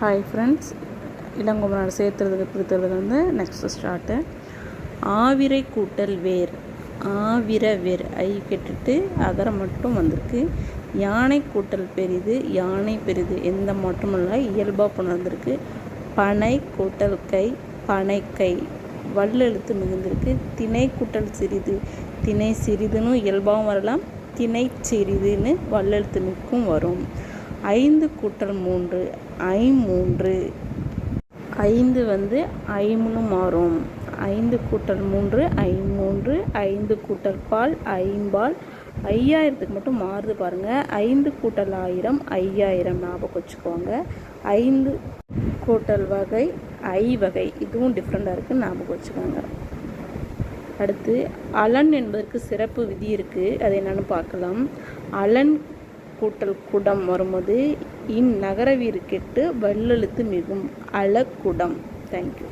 Hi friends இளங்கோவனார் சேர்த்துறதுக்கு பிரித்துறது வந்து next start ஆவிரை கூட்டல் வேர் ஆவிர வேர். ஐ கெட்டுட்டு அகரம் மட்டும் வந்திருக்கு. யானை கூட்டல் பெரிது யானை பெரிது. எந்த மாற்றமும் இல்லை இயல்பாக புணர்ந்திருக்கு. பனை கூட்டல் கை பனைக்கை வல்லெழுத்து மிகுந்திருக்கு. திணை கூட்டல் சிறிது. திணை சிறிதுன்னு இயல்பாகவும் வரலாம். திணை சிறிதுன்னு வல்லெழுத்து மிக்கும் வரும். ஐந்து கூட்டல் மூன்று ஐமூன்று ஐந்து வந்து ஐமுன்னு மாறும். ஐந்து கூட்டல் மூன்று ஐமூன்று ஐந்து கூட்டல் பால் ஐம்பால். ஐயாயிரத்துக்கு மட்டும் மாறுது பாருங்கள் ஐந்து கூட்டல் ஆயிரம் ஐயாயிரம் ஞாபகம் வச்சுக்கோங்க. ஐந்து கூட்டல் வகை ஐ வகை. இதுவும் டிஃப்ரெண்ட்டாக இருக்குது ஞாபகம் வச்சுக்கோங்க. அடுத்து அலன் என்பதற்கு சிறப்பு விதி இருக்குது அது என்னென்னு பார்க்கலாம். அலன் கூட்டல் குடம் வரும்போது இந்நகர வீறு கெட்டு வல்லெழுத்து மிகும் அலக்குடம் தேங்க்யூ